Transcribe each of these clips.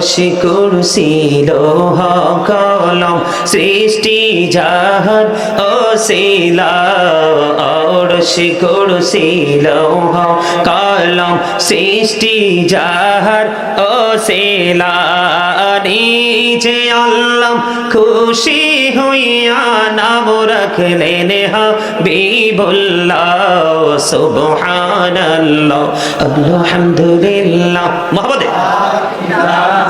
অরশি কুরসি লোহ কলম সৃষ্টি জাহান ও শিলা। অরশি কুরসি লোহ কলম সৃষ্টি জাহার শিলা। নিজে আল্লাহ খুশি হইয়া নাম রাখলেন হাবিবুল্লাহ। সুবহানাল্লাহ। আলহামদুলিল্লাহ। ও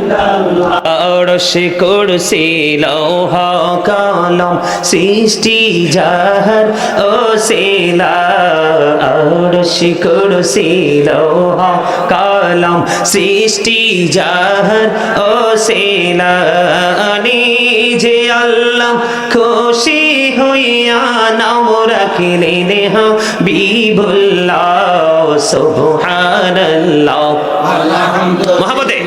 অরশি কুরসি লৌহ কলম সৃষ্টি জাহার ও শিলা। অরশি কুরসি লৌহ কলম সৃষ্টি জাহার ও শিলা। নিজে আল্লাহ খুশি হইয়া নাম রাখিলেন বিবুল্লাহ সুবহানাল্লাহ। মোহাম্মদে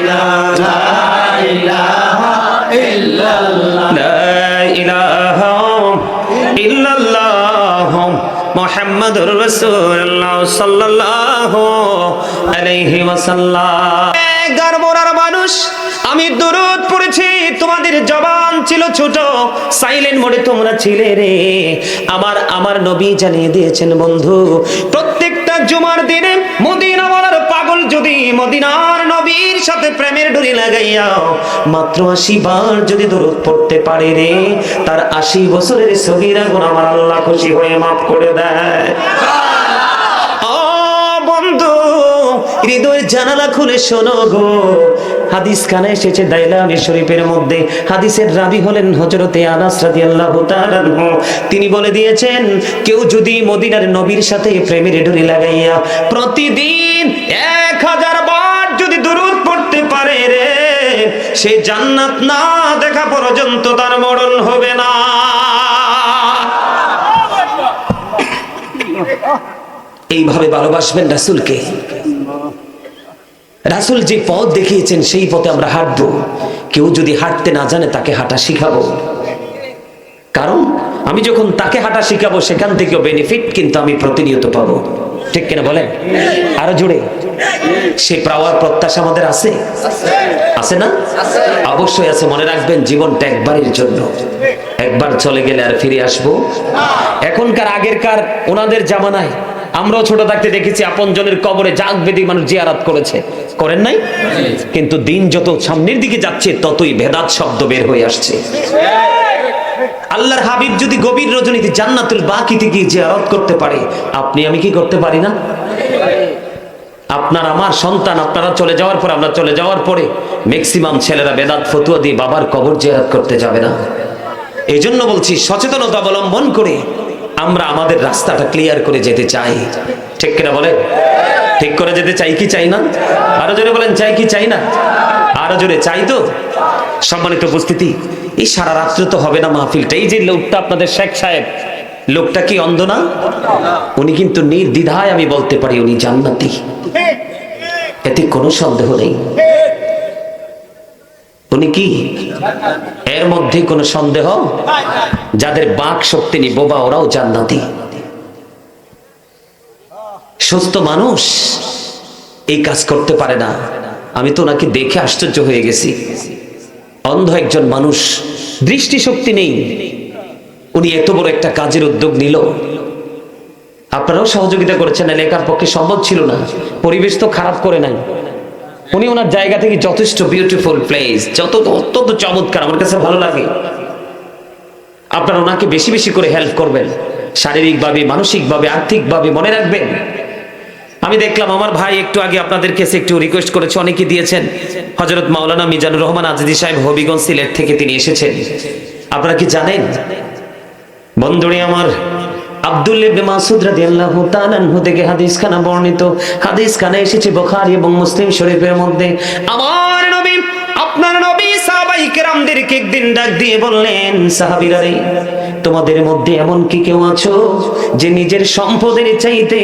আমি দুরুদ পড়েছি তোমাদের জবান ছিল ছোট সাইলেন মোডে তোমরা ছিলে রে। আমার আমার নবী জানিয়ে দিয়েছেন বন্ধু প্রত্যেকটা জুমার দিনে মদিনা পাগল যদি মদিনার নবী নবীর সাথে প্রেমের ডুরি লাগাইয়া মাত্র আশি বার যদি দরুদ পড়তে পারে রে, তার আশি বছরের সগিরা গুণ আমার আল্লাহ খুশি হয়ে মাফ করে দেয়। তিনি বলে দিয়েছেন, কেউ যদি মদিনার নবীর সাথে প্রেমের ডুরি লাগাইয়া প্রতিদিন এক সে জান্নাত না দেখা পর্যন্ত তার মরণ হবে না। এইভাবে ভালোবাসবেন রাসুলকে? রাসূল যে পথ দেখিয়েছেন, সেই পথে আমরা হাঁটবো। কেউ যদি হাঁটতে না জানে, তাকে হাঁটা শিখাবো। কারণ, আমি যখন তাকে হাঁটা শিখাবো, সেখান থেকেও বেনিফিট কিন্তু আমি প্রতিনিয়ত পাবো। ঠিক কিনা বলেন? আরও জুড়ে সে পাওয়ার প্রত্যাশা আমাদের আছে? আছে না? অবশ্যই আছে মনে রাখবেন জীবনটা একবারের জন্য। একবার চলে গেলে আর ফিরে আসব। এখনকার আগেরকার ওনাদের জামানায় আমরাও ছোট থাকতে দেখেছি আপন জনের কবরে জাগ বেদি মানুষ জিয়ারাত করেছে। করেন নাই? কিন্তু দিন যত সামনের দিকে যাচ্ছে ততই ভেদাত শব্দ বের হয়ে আসছে। আল্লাহর হাবিব যদি গভীর রজনীতে জান্নাতুল বাকিতে গিয়ে জিয়ারত করতে পারে, আপনি আমি কি করতে পারি না? আপনার আমার সন্তান, আপনারা চলে যাওয়ার পর, আমরা চলে যাওয়ার পরে ম্যাক্সিমাম ছেলেরা বেদাত ফতুয়া দিয়ে বাবার কবর জিয়ারত করতে যাবে না। এই জন্য বলছি, সচেতনতা অবলম্বন করে আমরা আমাদের রাস্তাটা ক্লিয়ার করে যেতে চাই। ঠিক কিনা বলে ঠিক করে যেতে চাই কি চাই না? আরও জোরে বলেন, চাই কি চাই না? আরও জোরে, চাই তো? সম্মানিত উপস্থিতি, এই সারা রাত্রে তো হবে না মাহফিলটা। এই যে লোকটা আপনাদের শেখ সাহেব, লোকটা কি অন্ধ না? উনি কিন্তু নির্দ্বিধায় আমি বলতে পারি উনি জান্নাতি। এতে কোনো সন্দেহ নেই। উনি কি? এর মধ্যে কোনো সন্দেহ? যাদের বাক শক্তি নেই, বোবা ওরাও জান্নাতি। সুস্থ মানুষ এই কাজ করতে পারে না। আমি তো ওনাকে দেখে আশ্চর্য হয়ে গেছি। অন্ধ একজন মানুষ দৃষ্টি শক্তি নেই। উনি এত বড় একটা কাজের উদ্যোগ নিল। আপনারাও সহযোগিতা করেছেন, এলাকার পক্ষে সম্ভব ছিল না। পরিবেশ তো খারাপ করে নাই। উনি ওনার জায়গা থেকে যথেষ্ট বিউটিফুল প্লেস যত অত্যন্ত চমৎকার, আমার কাছে ভালো লাগে। আপনারা ওনাকে বেশি বেশি করে হেল্প করবেন। শারীরিকভাবে, মানসিকভাবে, আর্থিকভাবে মনে রাখবেন। আমি দেখলাম আমার ভাই একটু আগে আপনাদের কাছে একটু রিকোয়েস্ট করেছে অনেকে দিয়েছেন। হজরত মাওলানা মিজানুর রহমান আজিদি সাহেব, হবিগঞ্জ সিলেট থেকে তিনি এসেছেন। আপনারা কি জানেন? বন্ধুরে আমার, আব্দুল এসেছে এবং মুসলিম শরীফের মধ্যে। আমার নবী, আপনার নবী সাহাবাই কেরামদেরকে একদিন ডাক দিয়ে বললেন, সাহাবীরা তোমাদের মধ্যে এমন কি কেউ আছো যে নিজের সম্পদের চাইতে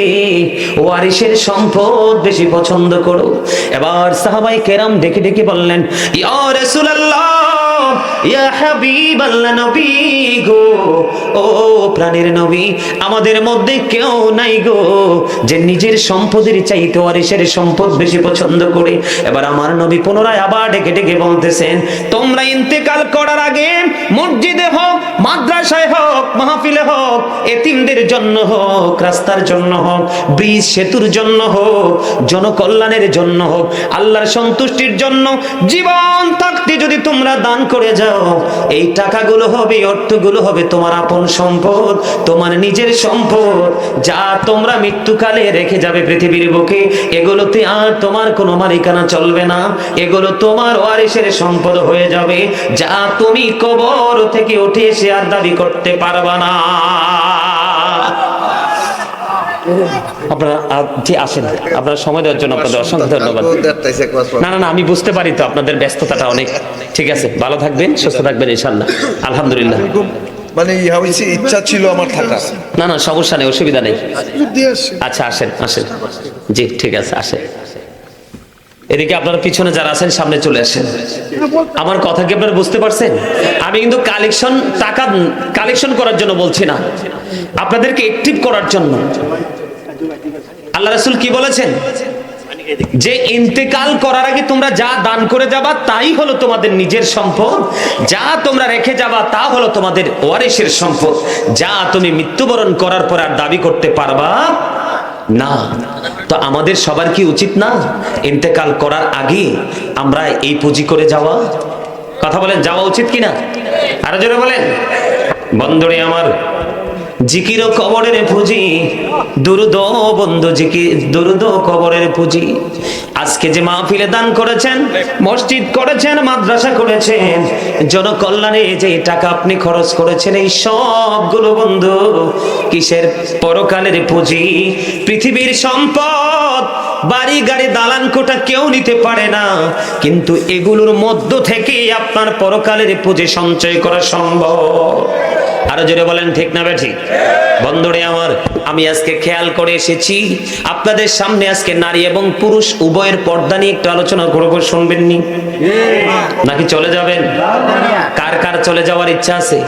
ওয়ারিসের সম্পদ বেশি পছন্দ করো? এবার সাহাবাই কেরাম ডেকে ডেকে বললেন গো, ও প্রাণের নবী, আমাদের মধ্যে কেউ নাই গো যে নিজের সম্পদের সম্পদ বেশি পছন্দ করে। এবার আমার নবী পুনরায় আবার ডেকে তোমরা ইন্তেকাল করার আগে মসজিদে হোক মাদ্রাসায় হোক, মাহফিলে হোক, এতিমদের জন্য হোক, রাস্তার জন্য হোক, ব্রিজ সেতুর জন্য হোক, জনকল্যাণের জন্য হোক, আল্লাহর সন্তুষ্টির জন্য জীবন থাকতে যদি তোমরা দান করে যাও, এই টাকাগুলো হবে অর্থগুলো হবে তোমার আপন সম্পদ, তোমার নিজের সম্পদ, যা তোমরা মৃত্যুকালে রেখে যাবে পৃথিবীর বুকে, এগুলোতে আর তোমার কোনো মালিকানা চলবে না, এগুলো তোমার ওয়ারিসের সম্পদ হয়ে যাবে, যা তুমি কবর থেকে উঠে এসে আর দাবি করতে পারবা না। আপনারা জি আসেন। আপনারা সময় দেওয়ার জন্য আপনাদের অসংখ্য ধন্যবাদ। না না না আমি বুঝতে পারি তো আপনাদের ব্যস্ততাটা অনেক। ঠিক আছে ভালো থাকবেন সুস্থ থাকবেন ইনশাল্লাহ আলহামদুলিল্লাহ। মানে ইহা হয়েছে ইচ্ছা ছিল আমার থাকা না না সমস্যা নেই অসুবিধা নেই। আচ্ছা আসেন আসেন। জি ঠিক আছে আসেন। এদিকে আপনারা পিছনে যারা আছেন, সামনে চলে আসেন। আমার কথা কি আপনারা বুঝতে পারছেন? আমি কিন্তু কালেকশন টাকা কালেকশন করার জন্য বলছি না। আপনাদেরকে অ্যাক্টিভ করার জন্য। আল্লাহ রাসূল কি বলেছেন? যে ইন্তেকাল করার আগে তোমরা যা দান করে যাবা, তাই হলো তোমাদের নিজের সম্পদ। যা তোমরা রেখে যাবা, তা হলো তোমাদের ওয়ারিসের সম্পদ। যা তুমি মৃত্যুবরণ করার পর আর দাবি করতে পারবা না, তো আমাদের সবার কি উচিত না? ইন্তেকাল করার আগে আমরা এই পুঁজি করে যাওয়া? কথা বলেন, যাওয়া উচিত কিনা? আরও জোরে বলেন। বন্ধুরে আমার জিকির কবরের পুঁজি। দুরুদ বন্ধু জিকির, দুরুদ কবরের পুঁজি। আজকে যে মাহফিলে দান করেছেন, মসজিদ করেছেন, মাদ্রাসা করেছেন, জনকল্যাণে যে টাকা আপনি খরচ করেছেন, এই সবগুলো বন্ধু কিসের পরকালের পুঁজি? পৃথিবীর সম্পদ বাড়ি গাড়ি দালান কোটা কেউ নিতে পারে না। কিন্তু এগুলোর মধ্য থেকে আপনার পরকালের পুঁজি সঞ্চয় করা সম্ভব। আরও জোরে বলেন ঠিক না ঠিক? বন্ধুরে আমার আমি আজকে খেয়াল করে এসেছি আপনাদের সামনে আজকে নারী এবং পুরুষ উভয়ের পর্দা নিয়ে একটু আলোচনা করব শুনবেন নি? নাকি চলে যাবেন? কার কার চলে যাওয়ার ইচ্ছা আছে?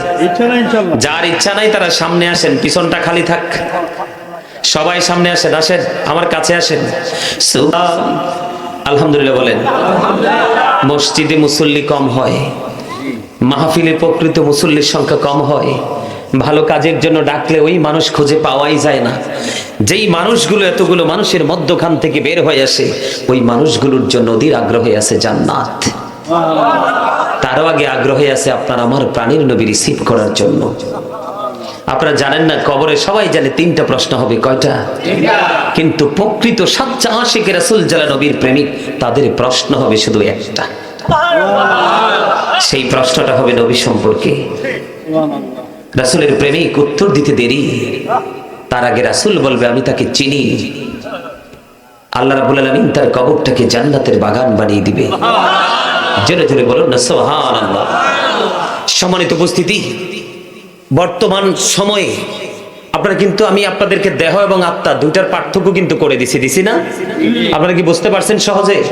যার ইচ্ছা নাই তারা সামনে আসেন পিছনটা খালি থাক। সবাই সামনে আসেন আসেন, আমার কাছে আসেন। আলহামদুলিল্লাহ বলেন, মসজিদে মুসল্লি কম হয়, মাহফিলে প্রকৃত মুসল্লির সংখ্যা কম হয়। ভালো কাজের জন্য ডাকলে ওই মানুষ খুঁজে পাওয়াই যায় না। যেই মানুষগুলো এতগুলো মানুষের মধ্যখান থেকে বের হয়ে আসে, ওই মানুষগুলোর জন্য নদীর আগ্রহে আছে জান্নাত। তারও আগে আগ্রহে আছে আপনার আমার প্রাণীর নবী রিসিভ করার জন্য। আপনারা জানেন না কবরে সবাই জানে তিনটা প্রশ্ন হবে কয়টা? কিন্তু প্রকৃত সাচ্চা আশিক রাসুল জালা নবীর প্রেমিক তাদের প্রশ্ন হবে শুধু একটা। সেই প্রশ্নটা হবে নবী সম্পর্কে। রাসুলের প্রেমিক উত্তর দিতে দেরি। তার আগে রাসুল বলবে আমি তাকে চিনি। আল্লাহ রাবুল আলমিন তার কবরটাকে জান্নাতের বাগান বানিয়ে দিবে। জোরে জোরে বলুন না সোহান সম্মানিত উপস্থিতি বর্তমান সময়ে আপনারা কিন্তু আমি আপনাদেরকে দেহ এবং আত্মা দুইটার পার্থক্য কিন্তু করে দিছি দিছি না? আপনারা কি বুঝতে পারছেন সহজে?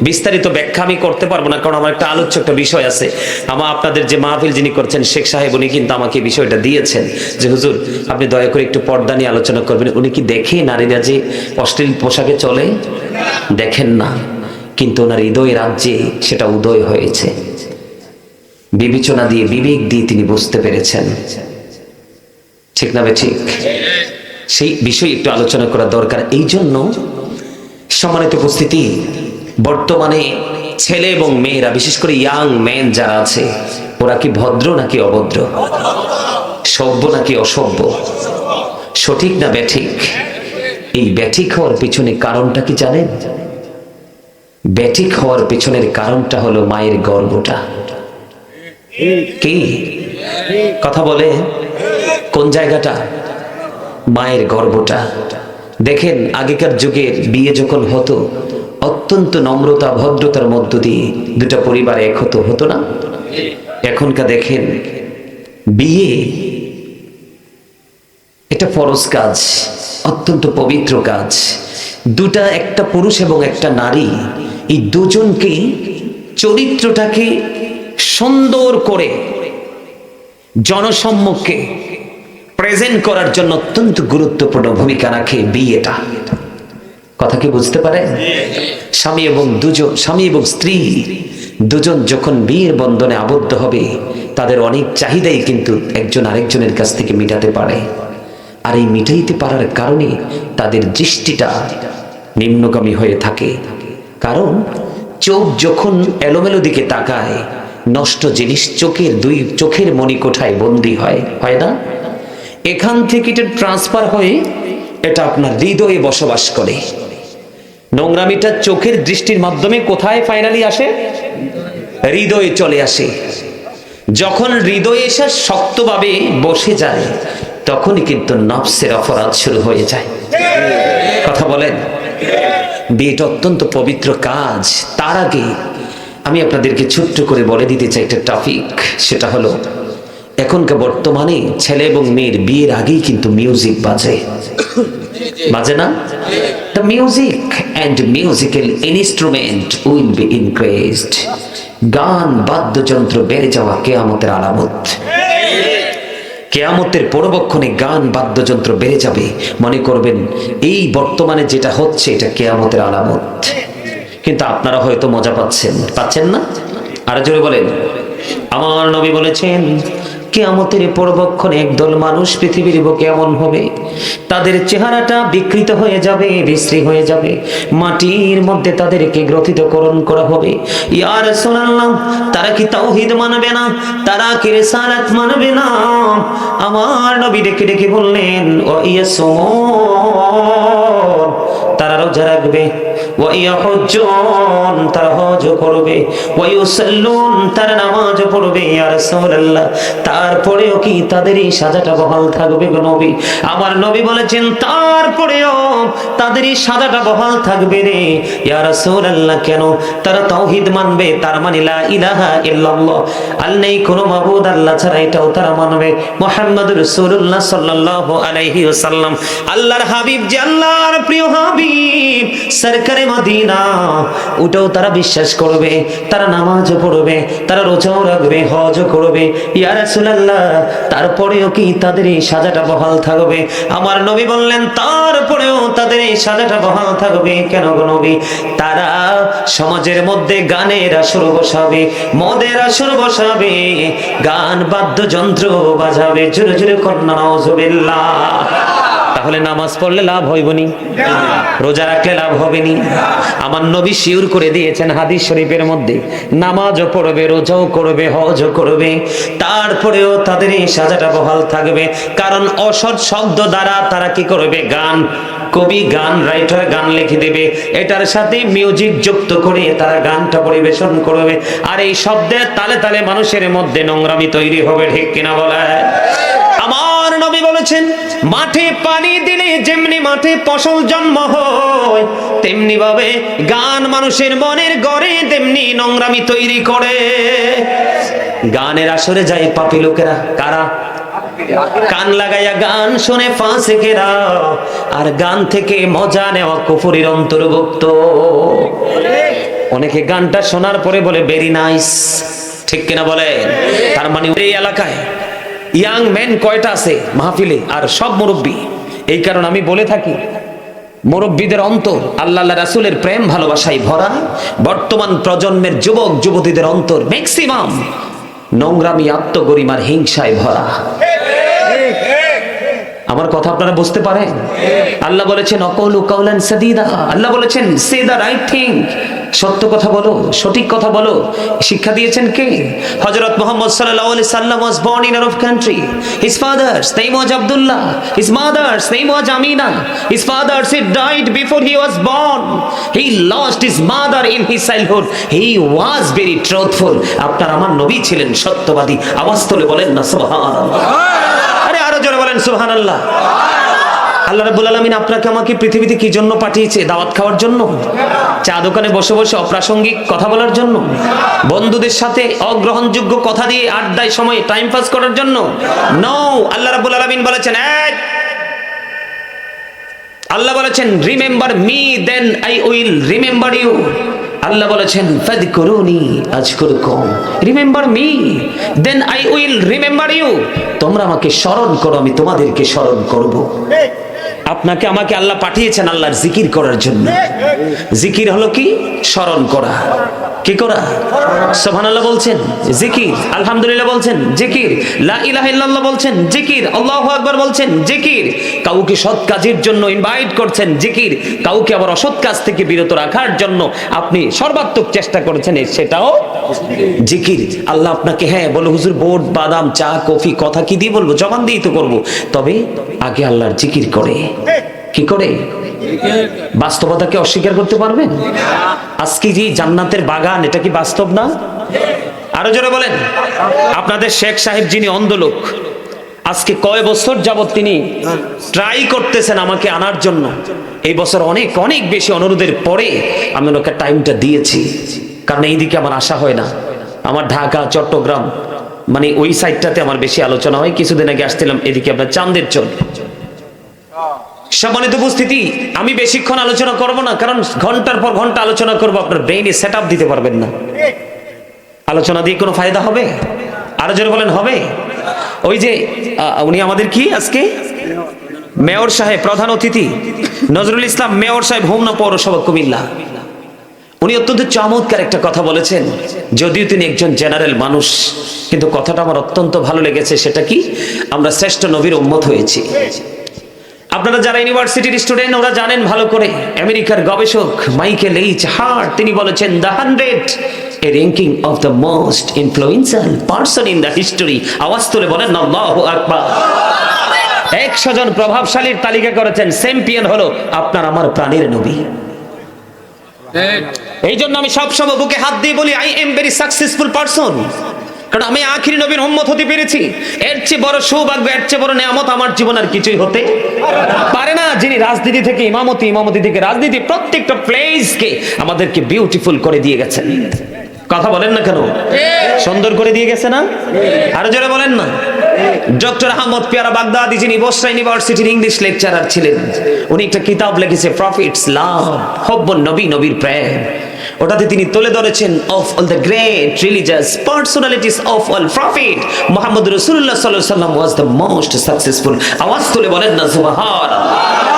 বিস্তারিত ব্যাখ্যা আমি করতে পারব না, কারণ আমার একটা আলোচ্য একটা বিষয় আছে। আমার আপনাদের যে মাহফিল যিনি করছেন, শেখ সাহেব উনি কিন্তু আমাকে বিষয়টা দিয়েছেন যে, হুজুর, আপনি দয়া করে একটু পর্দা নিয়ে আলোচনা করবেন। উনি কি দেখে নারীরা যে অশ্লীল পোশাকে চলে? দেখেন না। কিন্তু ওনার হৃদয় রাজ্যে সেটা উদয় হয়েছে। বিবেচনা দিয়ে, বিবেক দিয়ে তিনি বুঝতে পেরেছেন। ঠিক না ঠিক? সেই বিষয়ে একটু আলোচনা করা দরকার। এই জন্য সম্মানিত উপস্থিতি, বর্তমানে ছেলে এবং মেয়েরা, বিশেষ করে ইয়াং মেন যারা আছে, ওরা কি ভদ্র নাকি অভদ্র? সভ্য নাকি অসভ্য? সঠিক না ব্যাঠিক এই ব্যাঠিক হওয়ার পিছনে কারণটা কি জানেন? ব্যাঠিক হওয়ার পিছনের কারণটা হলো মায়ের গর্ভটা কি? কথা বলে, কোন জায়গাটা? মায়ের গর্বটা দেখেন, আগেকার যুগের বিয়ে যখন হতো, অত্যন্ত নম্রতা, ভদ্রতার মধ্য দিয়ে দুটা পরিবার এক হতো হতো না? এখনকার দেখেন, বিয়ে এটা ফরজ কাজ, অত্যন্ত পবিত্র কাজ। দুটা, একটা পুরুষ এবং একটা নারী, এই দুজনকে চরিত্রটাকে সুন্দর করে জনসম্মুখে প্রেজেন্ট করার জন্য অত্যন্ত গুরুত্বপূর্ণ ভূমিকা রাখে বিয়েটা। কথা কি বুঝতে পারে? স্বামী এবং দুজন, স্বামী এবং স্ত্রী দুজন যখন বিয়ের বন্ধনে আবদ্ধ হবে, তাদের অনেক চাহিদাই কিন্তু একজন আরেকজনের কাছ থেকে মিটাতে পারে। আর এই মিটাইতে পারার কারণে তাদের দৃষ্টিটা নিম্নগামী হয়ে থাকে। কারণ চোখ যখন এলোমেলো দিকে তাকায় নষ্ট জিনিস চোখের দুই, চোখের মণিকোঠায় বন্দী হয় হয় না? এখান থেকে এটা ট্রান্সফার হয়ে এটা আপনার হৃদয়ে বসবাস করে। নোংরামিটা চোখের দৃষ্টির মাধ্যমে কোথায় ফাইনালি আসে? হৃদয়ে চলে আসে। যখন হৃদয়ে এসে শক্তভাবে বসে যায়, তখনই কিন্তু নফসের অপরাধ শুরু হয়ে যায়। কথা বলেন? বিয়েটা অত্যন্ত পবিত্র কাজ। তার আগে আমি আপনাদেরকে ছোট্ট করে বলে দিতে চাই একটা টপিক, সেটা হলো, এখনকার বর্তমানে ছেলে এবং মেয়ের বিয়ের আগেই কিন্তু মিউজিক বাজে। বাজে না? The music and musical instrument will be increased গান, বাদ্যযন্ত্র বেড়ে যাওয়া কেয়ামতের আলামত। কেয়ামতের পরবক্ষণে গান, বাদ্যযন্ত্র বেড়ে যাবে। মনে করবেন, এই বর্তমানে যেটা হচ্ছে, এটা কেয়ামতের আলামত। কিন্তু আপনারা হয়তো মজা পাচ্ছেন। পাচ্ছেন না? আর জোরে বলেন। আমার নবী বলেছেন, কেয়ামতের পরবক্ষণে একদল মানুষ পৃথিবীর বুকে এমন হবে, তাদের চেহারাটা বিকৃত হয়ে যাবে, বিশ্রী হয়ে যাবে, মাটির মধ্যে তাদেরকে গ্রথিতকরণ করা হবে। ইয়ার সোনাল্লাম তারা কি তাওহিদ মানবে না? তারা কি রেসালাত মানবে না? আমার নবী ডেকে ডেকে বললেন, ও ইয়াসমন, তারা রোজা রাখবে ওয়াইয়াহুজ্জুন, তারা হজ করবে। ওয়াইউসাল্লুন, তারা নামাজ পড়বে। ইয়া রাসূলুল্লাহ, তারপরেও কি তাদের এই সাজাটা বহাল থাকবে গো নবী? আমার নবী বলেছেন, তারপরেও তাদের এই সাজাটা বহাল থাকবে রে। ইয়া রাসূলুল্লাহ, কেন? তারা তাওহীদ মানবে, তার মানে লা ইলাহা ইল্লাল্লাহ। কোনো মাবুদ আল্লাহ ছাড়া, এটাও তারা মানবে। মুহাম্মদুর রাসূলুল্লাহ সাল্লাল্লাহু আলাইহি ওয়াসাল্লাম, আল্লাহর হাবিব যে আল্লাহর প্রিয় হাবিব, সরকারে মদিনা। ওটাও তারা বিশ্বাস করবে, তারা নামাজ পড়বে, তারা রোজাও রাখবে হজ করবে। ইয়া রাসূলুল্লাহ, তারপরেও কি তাদের এই সাজাটা বহাল থাকবে? আমার নবী বললেন, তারপরেও তাদের এই সাজাটা বহাল থাকবে কেন গো নবী? তারা সমাজের মধ্যে গানের আসর বসাবে, মদের আসর বসাবে, গান বাদ্যযন্ত্র বাজাবে। জোরে জোরে কন্যা নজবিল্লাহ তাহলে নামাজ পড়লে লাভ হইবনি। রোজা রাখলে লাভ হবে নি আমার নবী শিউর করে দিয়েছেন হাদিস শরীফের মধ্যে, নামাজও পড়বে, রোজাও করবে, হজও করবে। তারপরেও তাদের এই সাজাটা বহাল থাকবে। কারণ অসৎ শব্দ দ্বারা তারা কি করবে? গান, কবি গান, রাইটার গান লিখে দেবে। এটার সাথে মিউজিক যুক্ত করে তারা গানটা পরিবেশন করবে। আর এই শব্দের তালে তালে মানুষের মধ্যে নোংরামি তৈরি হবে, ঠিক কিনা বলে বলেছেন মাঠে পানি দিলে যেমনি মাঠে ফসল জন্ম হয়, তেমনি ভাবে গান মানুষের মনের গড়ে, তেমনি নোংরামি তৈরি করে। গানের আসরে যায় পাপি লোকেরা, কারা? কান লাগাইয়া গান শুনে ফাঁসেকেরা, আর গান থেকে মজা নেওয়া কুফুরির অন্তর্ভুক্ত। অনেকে গানটা শোনার পরে বলে ভেরি নাইস ঠিক কিনা বলে তার মানে এই এলাকায় ইয়াং ম্যান কয়টা আছে মাহফিলে? আর সব মুরব্বী। এই কারণে আমি বলে থাকি, মুরব্বীদের অন্তর আল্লাহ রাসুলের প্রেম, ভালোবাসায় ভরা। বর্তমান প্রজন্মের যুবক, যুবতীদের অন্তর ম্যাক্সিমাম নোংরামি, আত্মগরিমার হিংসায় ভরা। আমার কথা আপনারা বুঝতে পারে আল্লাহ বলেছেন, অকলু কাউলান সাদিদা। আল্লাহ বলেছেন সে দা রাইট থিং সত্য কথা বলো, সঠিক কথা বলো। শিক্ষা দিয়েছেন কে? হযরত মোহাম্মদ সাল্লাল্লাহু আলাইহি সাল্লাম was born in Arab country his father সাইমুজ Abdullah his mother সাইমুজ Amina his father say died before he was born he lost his mother in his childhood he was very truthful আপনার আমার নবী ছিলেন, সত্যবাদী। আওয়াজ তুলে বলেন না, সুবহানাল্লাহ। বলেন, সুবহানাল্লাহ। আল্লাহ রাব্বুল আলামিন আপনাকে আমাকে পৃথিবীতে কি জন্য পাঠিয়েছে? দাওয়াত খাওয়ার জন্য? চা দোকানে বসে বসে অপ্রাসঙ্গিক কথা বলার জন্য? বন্ধুদের সাথে অগ্রহণযোগ্য কথা দিয়ে আড্ডায় সময় টাইম পাস করার জন্য? নো আল্লাহ রাব্বুল আলামিন বলেছেন এক আল্লাহ বলেছেন remember me then I will remember you Allah বলেছেন, ফাদকুরুনি আজকুরকুম remember me then I will remember you তোমরা আমাকে স্মরণ করো, আমি তোমাদেরকে স্মরণ করব। আপনাকে আমাকে আল্লাহ পাঠিয়েছেন আল্লাহর জিকির করার জন্য। জিকির হলো কি? স্মরণ করা। কি করা? সুবহানাল্লাহ বলছেন, জিকির। আলহামদুলিল্লাহ বলছেন, জিকির। লা ইলাহা ইল্লাল্লাহ বলছেন, জিকির। আল্লাহু আকবার বলছেন, জিকির। কাউকে সৎ কাজের জন্য ইনভাইট করছেন, জিকির। কাউকে আবার অসৎ কাজ থেকে বিরত রাখার জন্য আপনি সর্বাত্মক চেষ্টা করেছেন, সেটাও জিকির। আল্লাহ আপনাকে হ্যাঁ বলো, হুজুর বোর্ড বাদাম, চা, কফি, কথা কি দিয়ে বলব? জবান দিয়েই তো করব। তবে আগে আল্লাহর জিকির করে। কি করে? বাস্তবতাকে অস্বীকার করতে পারবেন আজকে যে জান্নাতের বাগান, এটা কি বাস্তব না? আরও জোরে বলেন। আপনাদের শেখ সাহেব যিনি অন্ধলোক, আজকে কয় বছর যাবত তিনি ট্রাই করতেছেন আমাকে আনার জন্য? এই বছর অনেক অনেক বেশি অনুরোধের পরে আমি ওনাকে টাইমটা দিয়েছি। কারণ এইদিকে আমার আশা হয় না। আমার ঢাকা, চট্টগ্রাম মানে ওই সাইডটাতে আমার বেশি আলোচনা হয়। কিছুদিন আগে আসছিলাম, এদিকে আপনার চান্দের চল সম্মানিত উপস্থিতি, আমি বেশিক্ষণ আলোচনা করব না, কারণ ঘণ্টার পর ঘণ্টা আলোচনা করব, আপনার ব্রেইনে সেট দিতে পারবেন না। আলোচনা দিয়ে কোনো ফায়দা হবে? আরও জোরে বলেন, হবে? ওই যে উনি আমাদের কি আজকে? মেয়র সাহেব, প্রধান অতিথি। নজরুল ইসলাম, মেয়র সাহেব, হোমনা পৌরসভা, কুমিল্লা। উনি অত্যন্ত চমৎকার একটা কথা বলেছেন। যদিও তিনি একজন জেনারেল মানুষ, কিন্তু কথাটা আমার অত্যন্ত ভালো লেগেছে, সেটা কি? আমরা শ্রেষ্ঠ নবীর উম্মত হয়েছি। আপনারা যারা ইউনিভার্সিটির স্টুডেন্ট ওরা জানেন ভালো করে। আমেরিকার গবেষক মাইকেল এইচ হার্ট তিনি বলেছেন the hundred a ranking of the most influential person in the history আওয়াজ তুলে বলেন আল্লাহু আকবার। একশো জন প্রভাবশালীর তালিকা করেছেন চ্যাম্পিয়ন হলো আপনার আমার প্রাণের নবী। এই জন্য আমি সবসময় বুকে হাত দিয়ে বলি I am very successful person কারণ আমি আখিরি নবীর উম্মত হতে পেরেছি। এর চেয়ে বড় সৌভাগ্য, এর চেয়ে বড় নেয়ামত আমার জীবন আর কিছুই হতে পারে না। যিনি রাজনীতি থেকে ইমামতি ইমামতি থেকে রাজনীতি, প্রত্যেকটা প্লেসকে আমাদেরকে বিউটিফুল করে দিয়ে গেছেন। কথা বলেন না কেন? সুন্দর করে দিয়ে গেছে না? আরও জোরে বলেন না। ডক্টর আহমদ পিয়ারা বাগদাদি, যিনি বসরা ইউনিভার্সিটির ইংলিশ লেকচারার ছিলেন, উনি একটা কিতাব লিখেছে প্রফিটস লাভ হব্ব নবী, নবীর প্রেম। ওটাতে তিনি তুলে ধরেছেন of all the great religious personalities of all prophet Muhammad রসুল্লাহ সাল্লাহ সাল্লাম ওয়াজ দ্য মোস্ট সাকসেসফুল আওয়াজ তুলে বলেন না সুবহান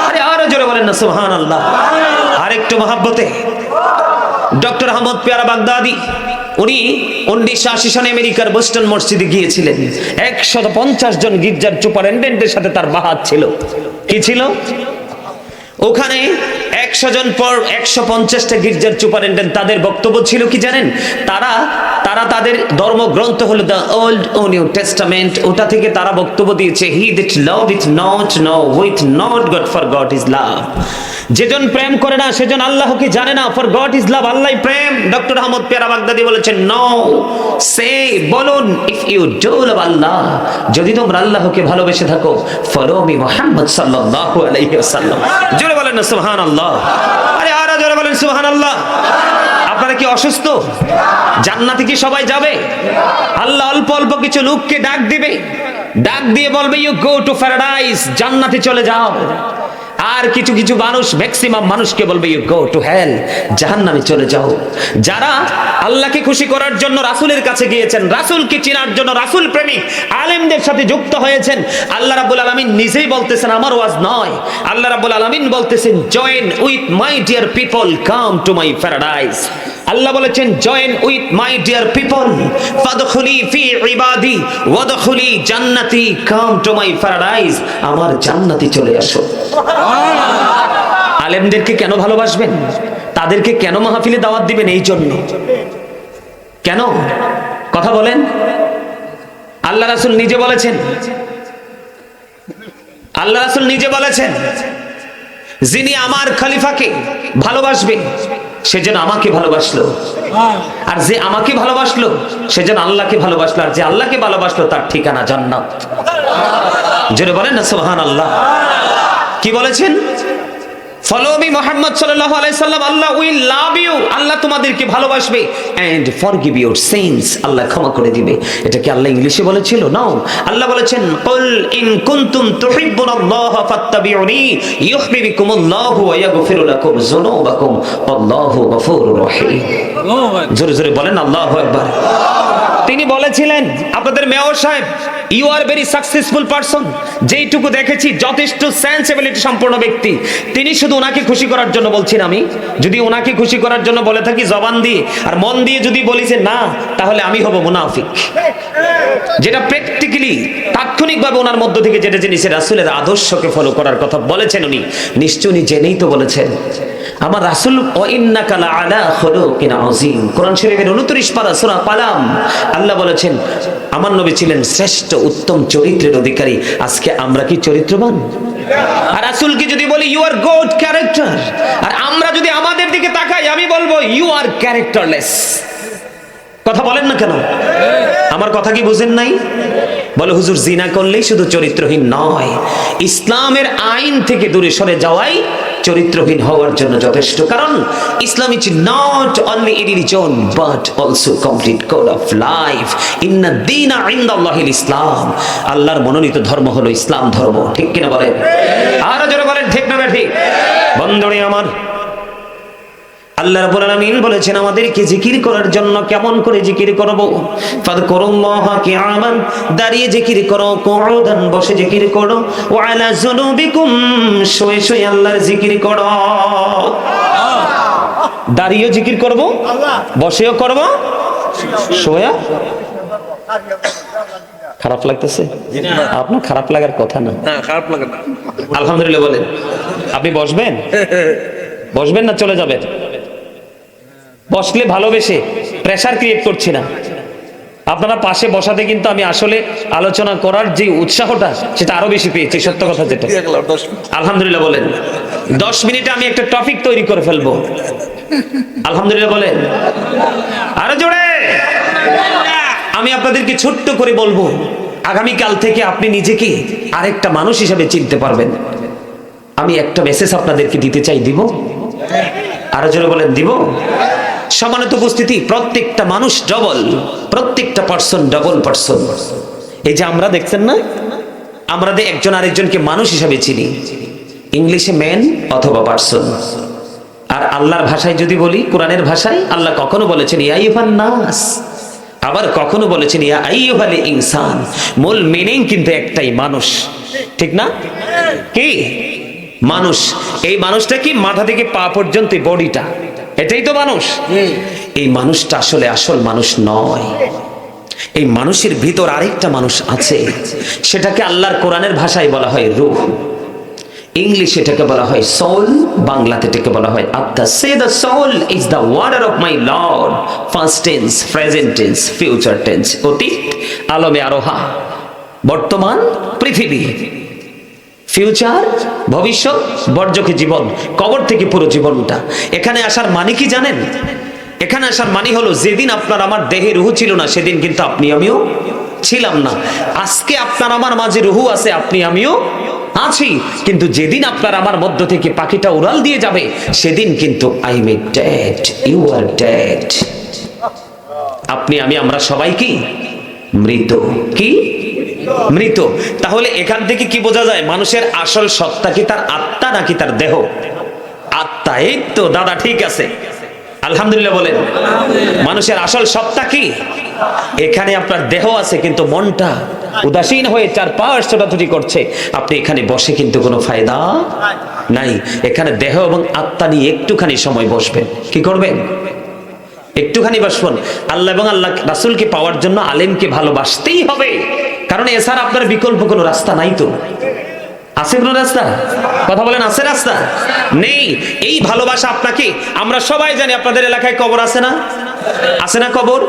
আরে আরও জোরে বলেন না সুবহান আল্লাহ আরেকটু মহাব্বতে। ডক্টর আহমদ পেয়ারা বাগদাদি, উনি উনিশশো আশি সনে আমেরিকার বোস্টন মসজিদে গিয়েছিলেন। একশত পঞ্চাশ জন গির্জার সুপারিনটেন্ডেন্টের সাথে তার বাহাত ছিল। কি ছিল? ওখানে একশো জন পর একশো পঞ্চাশটা গির্জার সুপারিনটেন্ডেন্ট তাদের বক্তব্য ছিল কি জানেন? তারা তারা তাদের ধর্মগ্রন্থ হলো দ্য ওল্ড ও নিউ টেস্টামেন্ট ওটা থেকে তারা বক্তব্য দিয়েছে he that love it not know with not God for God is love যেজন প্রেম করে না সেজন আল্লাহকে জানে না for God is love Allah Prem. Doctor Ahmad পেয়ারা বাগদাদি বলেছেন নো সে বলুন if you do love Allah, যদি তোমরা আল্লাহকে ভালোবেসে থাকো ফরমি মোহাম্মদ সাল্লাল্লাহু আলাইহি ওয়াসাল্লাম। জোরে বলেন না সুহান আল্লাহ আরে আর জোরে বলেন সুহান আল্লাহ আপনারা কি অসুস্থ? জান্নাতে কি সবাই যাবে? আল্লাহ অল্প অল্প কিছু লোককে ডাক দিবে। ডাক দিয়ে বলবে ইউ গো টু প্যারাডাইস জান্নাতে চলে যাও। আর কিছু কিছু মানুষ ম্যাক্সিমাম মানুষকে বলবে ইউ গো টু হেল জাহান্নামে চলে যাও। যারা আল্লাহকে খুশি করার জন্য রাসূলের কাছে গিয়েছেন, রাসূলকে চেনার জন্য রাসূল প্রেমিক, আলেমদের সাথে যুক্ত হয়েছেন, আল্লাহ রাব্বুল আলামিন নিজেই বলতেছেন, আমার ওয়াজ নয়। আল্লাহ রাব্বুল আলামিন বলতেছেন join with my dear people come to my paradise Allah বলেছেন join with my dear people ফাদখুলি ফি ইবাদি ওয়াদখুলি জান্নাতি কাম টু মাই প্যারাডাইস আমার জান্নাতে চলে আসো। আলেমদেরকে কেন ভালোবাসবেন? তাদেরকে কেন মাহফিলে দাওয়াত দিবেন এই জন্য? কেন? কথা বলেন। আল্লাহ রাসূল নিজে বলেছেন। আল্লাহ রাসূল নিজে বলেছেন, যিনি আমার খলিফাকে ভালোবাসবে, সে যেন আমাকে ভালোবাসলো। আর যে আমাকে ভালোবাসলো, সে যেন আল্লাহকে ভালোবাসলো। আর যে আল্লাহকে ভালোবাসলো, তার ঠিকানা জান্নাত। জোরে বলেন না সুবহান আল্লাহ কি বলেছেন? ফলো মি মোহাম্মদ সাল্লাল্লাহু আলাইহি সাল্লাম আল্লাহ উইল লাভ ইউ আল্লাহ তোমাদেরকে ভালোবাসবে and forgive your sins Allah ক্ষমা করে দিবে। এটা কি আল্লাহ ইংলিশে বলেছিল? নাও আল্লাহ বলেছেন কুল ইন কুনতুম তুহিব্বুনাল্লাহ ফাত্তাবিউনি ইউহিব্বুকুমুল্লাহু ওয়া ইয়াগফিরু লাকুম যুনুবাকুম আল্লাহু গফুরুর রহিম। জোরে জোরে বলেন আল্লাহু আকবার। তিনি বলেছিলেন আপনাদের মেয়র সাহেব you are very successful person যেইটুকু দেখেছি, যথেষ্ট সেন্সিবিলিটি সম্পন্ন ব্যক্তি। তিনি শুধু ওনাকে খুশি করার জন্য বলছেন আমি। যদি ওনাকে খুশি করার জন্য বলে থাকি জবান দিয়ে, আর মন দিয়ে যদি বলি যে না, তাহলে আমি হব মুনাফিক। যেটা প্র্যাকটিক্যালি তাৎক্ষণিকভাবে ওনার মধ্য থেকে যেটা রাসুলের আদর্শকে ফলো করার কথা বলেছেন উনি। নিশ্চয় উনি জেনেই তো বলেছেন। আমার রাসুল ও ইন্নাকালা আলা খুলুকিন আযীম। কোরআন শরীফের 29 পারা সূরা কালাম, আল্লাহ বলেছেন, আমার নবী ছিলেন শ্রেষ্ঠ। উত্তম চরিত্রের অধিকারী, আজকে আমরা কি চরিত্রবান? আর রাসূলকে যদি বলি ইউ আর গুড ক্যারেক্টার আর আমরা যদি আমাদের দিকে তাকাই, আমি বলব ইউ আর ক্যারেক্টারলেস কথা বলেন না কেন? আমার কথা কি বুঝেন নাই? বলে, হুজুর, জিনা করলেই শুধু চরিত্রহীন নয়, ইসলামের আইন থেকে দূরে সরে যাওয়াই চরিত্রহীন হওয়ার জন্য যথেষ্ট। কারণ Islam is not only a religion but also complete code of life ইন্না দিন আইন্দাল্লাহিল ইসলাম। আল্লাহর মনোনীত ধর্ম হলো ইসলাম ধর্ম। ঠিক কিনা বলেন? আরও যারা বলেন, ঠিক না ঠিক বন্ধুরে আমার। আল্লাহ রাব্বুল আলামিন বলেছেন আমাদেরকে জিকির করার জন্য কেমন করে জিকির করব? ফাদকুরুল্লাহ কিয়ামান দাঁড়িয়ে জিকির করো কুউদান বসে জিকির করো ওয়া আলা যুনুবিকুম শুয়ে শুয়ে আল্লাহর জিকির করো। দাঁড়িয়েও জিকির করব বসেও করব শুয়ে। খারাপ লাগতেছে? আপনার খারাপ লাগার কথা না। হ্যাঁ খারাপ লাগে না। আলহামদুলিল্লাহ বলেন। আপনি বসবেন? বসবেন না চলে যাবেন? বসলে ভালোবেসে প্রেসার ক্রিয়েট করছি না। আপনারা পাশে বসাতে কিন্তু আমি আসলে আলোচনা করার যে উৎসাহটা সেটা আরও বেশি পেয়েছি সত্য কথা যেটা। আলহামদুলিল্লাহ বলেন দশ মিনিটে আমি একটা টপিক তৈরি করে ফেলব। আলহামদুলিল্লাহ বলেন। আরও জোরে! আমি আপনাদেরকে ছোট্ট করে বলব আগামীকাল থেকে আপনি নিজেকে আরেকটা মানুষ হিসেবে চিনতে পারবেন। আমি একটা মেসেজ আপনাদেরকে দিতে চাই দিব? আরও জোরে বলেন দিব? সমানত উপস্থিতি, প্রত্যেকটা মানুষ ডবল প্রত্যেকটা পার্সন ডবল পার্সন এই যে আমরা দেখছেন না, আমরা একজন আরেকজনকে মানুষ হিসাবে চিনি ইংলিশে ম্যান অথবা পার্সন আর আল্লাহর ভাষায় যদি বলি, কোরআনের ভাষায় আল্লাহ কখনো বলেছেন ইয়াইফান নাস। আবার কখনো বলেছেন, ইয়া আইয়ুহাল ইনসান। মূল মিনিং কিন্তু একটাই, মানুষ। ঠিক না? কি? মানুষ। এই মানুষটা কি মাথা থেকে পা পর্যন্ত বডিটা? এটাই তো মানুষ। এই মানুষটা আসলে আসল মানুষ নয়। এই মানুষের ভিতর আরেকটা মানুষ আছে। সেটাকে আল্লাহর কোরআনের ভাষায় বলা হয় রূহ। ইংলিশ এটাকে বলা হয় সোল বাংলাতে এটাকে বলা হয় আত্মা সে the soul is the order of my Lord. First tense present tense future tense অতীত আলমে আরোহা। বর্তমান পৃথিবী। ফিউচার ভবিষ্যৎ বর্জকে জীবন, কবর থেকে পুরো জীবনটা। এখানে আসার মানে কি জানেন? এখানে আসার মানে হলো, যেদিন আপনার আমার দেহে রুহু ছিল না, সেদিন কিন্তু আপনি আমিও ছিলাম না। আজকে আপনার আমার মাঝে রুহু আছে, আপনি আমিও আছি। কিন্তু যেদিন আপনার আমার মধ্য থেকে পাখিটা উড়াল দিয়ে যাবে, সেদিন কিন্তু I may dead you are dead আপনি, আমি, আমরা সবাই কি? মৃত। কি? মৃত। তাহলে এখান থেকে কি বোঝা যায়? মানুষের আসল সত্তা কি তার আত্মা নাকি তার দেহ? আত্মা এই তো দাদা ঠিক আছে। আলহামদুলিল্লাহ বলেন। মানুষের আসল সত্তা কি? এখানে আপনার দেহ আছে কিন্তু মনটা উদাসীন হয়ে চার পাঁচ ছোটাছুটি করছে। আপনি এখানে বসে কিন্তু কোনো ফায়দা নাই। এখানে দেহ এবং আত্মা নিয়ে একটুখানি সময় বসবেন। কি করবেন? একটুখানি বাসুন আল্লাহ এবং আল্লাহ রাসুলকে পাওয়ার জন্য আলেমকে ভালোবাসতেই হবে। কারণ এছাড়া আপনার বিকল্প কোনো রাস্তা নাই তো। আছে কোনো রাস্তা? কথা বলেন, আছে রাস্তা? নেই। এই ভালোবাসা আপনাকে, আমরা সবাই জানি আপনাদের এলাকায় কবর আছে না? আছে না কবর?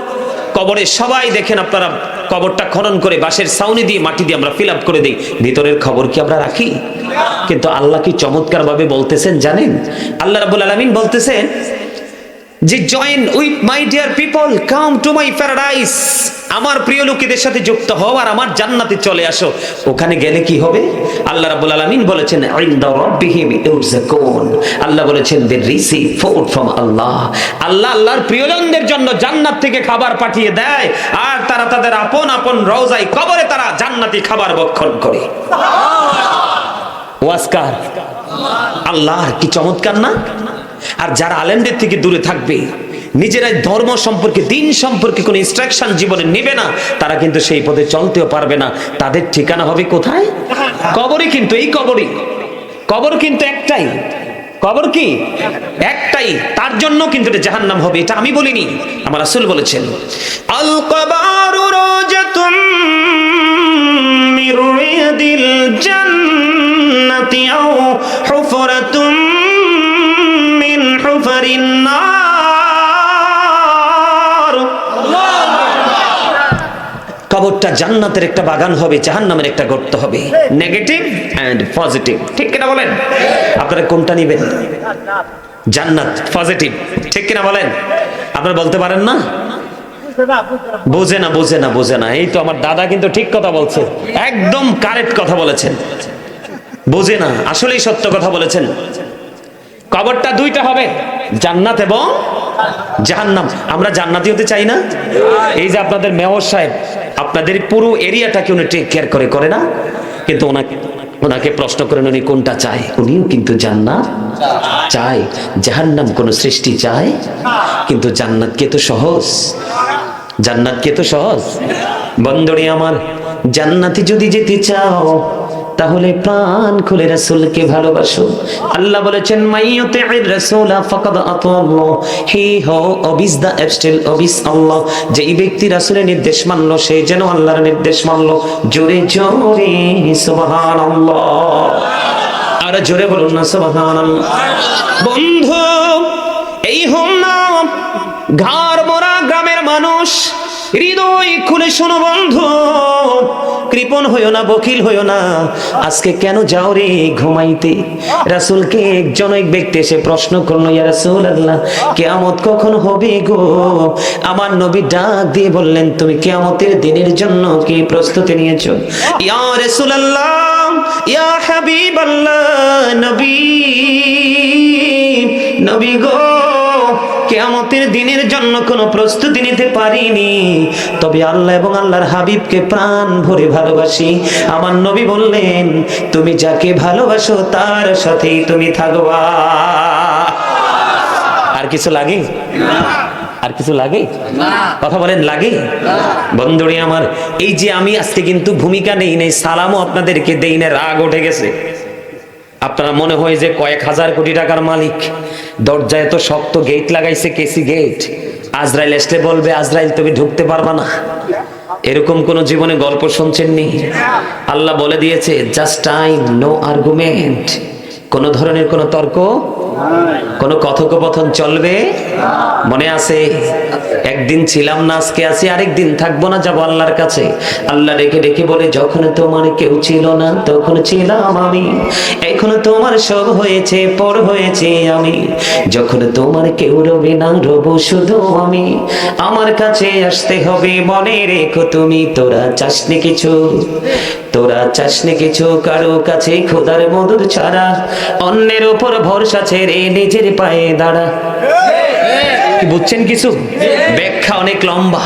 কবরে সবাই দেখেন আপনারা কবরটা খনন করে বাঁশের ছাউনি দিয়ে মাটি দিয়ে আমরা ফিল করে দিই। ভিতরের খবর কি আমরা রাখি? কিন্তু আল্লাহ কি চমৎকার ভাবে বলতেছেন জানেন? আল্লাহ রাবুল আলমিন বলতেছেন যে join with my dear people come to my paradise আমার প্রিয় লোকেদের সাথে যুক্ত হও আর আমার জান্নাতে চলে আসো। ওখানে গেলে কি হবে? আল্লাহ রাব্বুল আলামিন বলেছেন, ইনদা রাব্বিহিম ইউরযাকুন আল্লাহ বলেছেন they receive food from Allah আল্লাহ আল্লাহর প্রিয়জনদের জন্য জান্নাত থেকে খাবার পাঠিয়ে দেয়। আর তারা তাদের আপন আপন রওজায় কবরে তারা জান্নাতি খাবার ভক্ষণ করে। ওয়াসকার আল্লাহ, কি চমৎকার না? আর যারা আলেমদের থেকে দূরে থাকবে, নিজেরাই ধর্ম সম্পর্কে, দিন সম্পর্কে কোনো ইনস্ট্রাকশন জীবনে নেবে না, তারা কিন্তু সেই পথে চলতেও পারবে না। তাদের ঠিকানা হবে কোথায়? কবরে কিন্তু এই কবরই। কবর কিন্তু একটাই। কবর কি? একটাই। তার জন্য কিন্তু এটা জাহান্নাম হবে, এটা আমি বলিনি। আমার রাসূল বলেছেন, আল কবারু রাজাতুম মির রিয়াদিল জান্নাতি আও হুফরাতুম মিন হুফারিন কবরটা জান্নাতের একটা বাগান হবে জাহান্নামের একটা গর্ত হবে। নেগেটিভ এন্ড পজিটিভ ঠিক কিনা বলেন? আপনারা কোনটা নেবেন? জান্নাত। পজিটিভ ঠিক কিনা বলেন? আপনারা বলতে পারেন না? বোঝে না বোঝে না বোঝে না। এই তো আমার দাদা কিন্তু ঠিক কথা বলছে। একদম কারেক্ট কথা বলেছেন। বোঝে না আসলেই সত্য কথা বলেছেন। কবরটা দুইটা হবে, জান্নাত এবং জাহান্নাম। আমরা জান্নাতি হতে চাই না? এই যে আপনাদের মেয়র সাহেব, আপনাদের পুরো এরিয়াটাকে উনি টেক কেয়ার করে করে না? কিন্তু ওনাকে ওনাকে প্রশ্ন করেন, উনি কোনটা চায়? উনিও কিন্তু জান্নাত চায়। জাহান্নাম কোন সৃষ্টি চায়, কিন্তু জান্নাতকে তো সহজ। জান্নাতকে তো সহজ। বন্দরে আমার, জান্নাতি যদি যেতে চাও তাহলে প্রাণ খুলে রাসূলকে ভালোবাসো। আল্লাহ বলেছেন মাইয়তে রাসূলা ফাকাদ আতাল্লাহ হি হো, অবিস দা অ্যাবস্টেল, অবিস আল্লাহ। যেই ব্যক্তি রাসূলের নির্দেশ মানলো, সে যেন আল্লাহর নির্দেশ মানলো। জোরে জোরে, সুবহানাল্লাহ। আর জোরে বলুন না, সুবহানাল্লাহ। বন্ধু, এই হোম নাম ঘর মোরা গ্রামের মানুষ। হৃদয় খুলে শোনো বন্ধু। কৃপণ হইও না, বকিল হইও না। আজকে কেন যাও রে ঘুমাইতে? রাসূলকে একজন এক ব্যক্তি এসে প্রশ্ন করল, ইয়া রাসূল আল্লাহ কিয়ামত কখন হবে গো? আমার নবী ডাক দিয়ে বললেন, তুমি কিয়ামতের দিনের জন্য কি প্রস্তুতি নিয়েছো? ইয়া রাসূলুল্লাহ, ইয়া হাবিবাল্লাহ, নবী নবী গো। কেয়ামতের দিনের জন্য কোনো প্রস্তুতি নিতে পারিনি। তবে আল্লাহ এবং আল্লাহর হাবিবকে প্রাণ ভরে ভালোবাসি। আমার নবী বললেন, তুমি যাকে ভালোবাসো তার সাথেই তুমি থাকবা। আর কিছু লাগে? আর কিছু লাগে? কথা বলেন, লাগে? বন্ধুরি আমার, এই যে আমি আজকে কিন্তু ভূমিকা নেই নেই, সালামও আপনাদেরকে দেই না, রাগ উঠে গেছে। আপনারা মনে হয় যে কয়েক হাজার কোটি টাকার মালিক। দরজায় তো শক্ত গেট লাগাইছে, কেসি গেট আজরাইল আসলে বলবে, আজরাইল, তুমি ঢুকতে পারবা না। এরকম কোন জীবনে গল্প শুনছেননি? আল্লাহ বলে দিয়েছে জাস্ট টাইম নো আর্গুমেন্ট কোন ধরনের কোন তর্ক কোন কথোপকথন চলবে? মনে আছে, একদিন ছিলাম না, আজকে আছি আরেক দিন থাকব না, যাব আল্লাহর কাছে। আল্লাহ ডেকে ডেকে বলে, যখন তোমার কেউ ছিল না, তখন ছিলাম আমি। এখন তোমার সব হয়েছে, পর হয়েছে আমি। যখন তোমার কেউ রবে না, রব শুধু আমি। আমার কাছে আসতে হবে, মনে রেখো তুমি, তোরা চাসনি কিছু। তোরা চাসনি কিছু, কারও কাছে খোদার মধুর ছাড়া। অন্যের উপর ভরসা ছেড়ে নিজের পায়ে দাঁড়া। বুঝছেন কিছু? ব্যাখ্যা অনেক লম্বা।